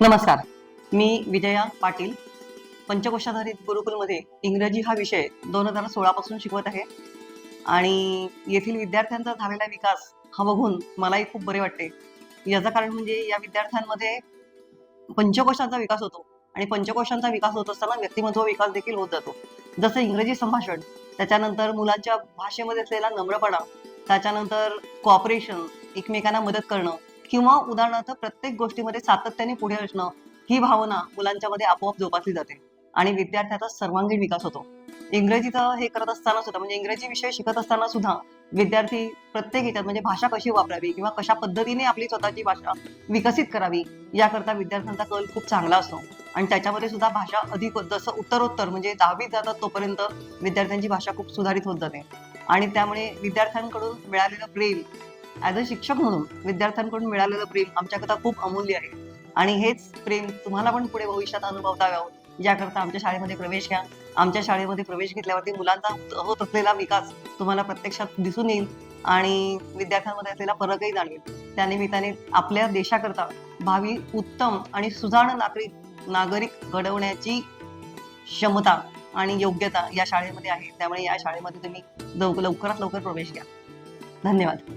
नमस्कार. मी विजया पाटील पंचकोशाधारित गुरुकुलमध्ये इंग्रजी हा विषय दोन हजार सोळापासून शिकवत आहे आणि येथील विद्यार्थ्यांचा झालेला विकास हा बघून मलाही खूप बरे वाटते. याचं कारण म्हणजे या विद्यार्थ्यांमध्ये पंचकोशांचा विकास होतो आणि पंचकोशांचा विकास होत असताना व्यक्तिमत्व विकास देखील होत जातो. जसं इंग्रजी संभाषण त्याच्यानंतर मुलांच्या भाषेमध्ये असलेला नम्रपणा त्याच्यानंतर कॉपरेशन एकमेकांना मदत करणं किंवा उदाहरणार्थ प्रत्येक गोष्टीमध्ये सातत्याने पुढे असणं ही भावना मुलांच्या मध्ये आपोआप जोपासली जाते आणि विद्यार्थ्याचा सर्वांगीण विकास होतो. इंग्रजीचं हे करत असताना सुद्धा म्हणजे इंग्रजी विषय शिकत असताना सुद्धा विद्यार्थी प्रत्येक याच्यात म्हणजे भाषा कशी वापरावी किंवा कशा पद्धतीने आपली स्वतःची भाषा विकसित करावी याकरता विद्यार्थ्यांचा कल खूप चांगला असतो. आणि त्याच्यामध्ये सुद्धा भाषा अधिक जसं उत्तरोत्तर म्हणजे दहावीत जातात तोपर्यंत विद्यार्थ्यांची भाषा खूप सुधारित होत जाते. आणि त्यामुळे विद्यार्थ्यांकडून मिळालेलं प्रेम ॲज अ शिक्षक म्हणून विद्यार्थ्यांकडून मिळालेलं प्रेम आमच्याकरता खूप अमूल्य आहे. आणि हेच प्रेम तुम्हाला पण पुढे भविष्यात अनुभवता यावं याकरता आमच्या शाळेमध्ये प्रवेश घ्या. आमच्या शाळेमध्ये प्रवेश घेतल्यावरती मुलांचा होत असलेला विकास तुम्हाला प्रत्यक्षात दिसून येईल आणि विद्यार्थ्यांमध्ये असलेला फरकही जाणवेल. त्यानिमित्ताने आपल्या देशाकरता भावी उत्तम आणि सुजाण नागरिक नागरिक घडवण्याची क्षमता आणि योग्यता या शाळेमध्ये आहे. त्यामुळे या शाळेमध्ये तुम्ही लवकरात लवकर प्रवेश घ्या. धन्यवाद.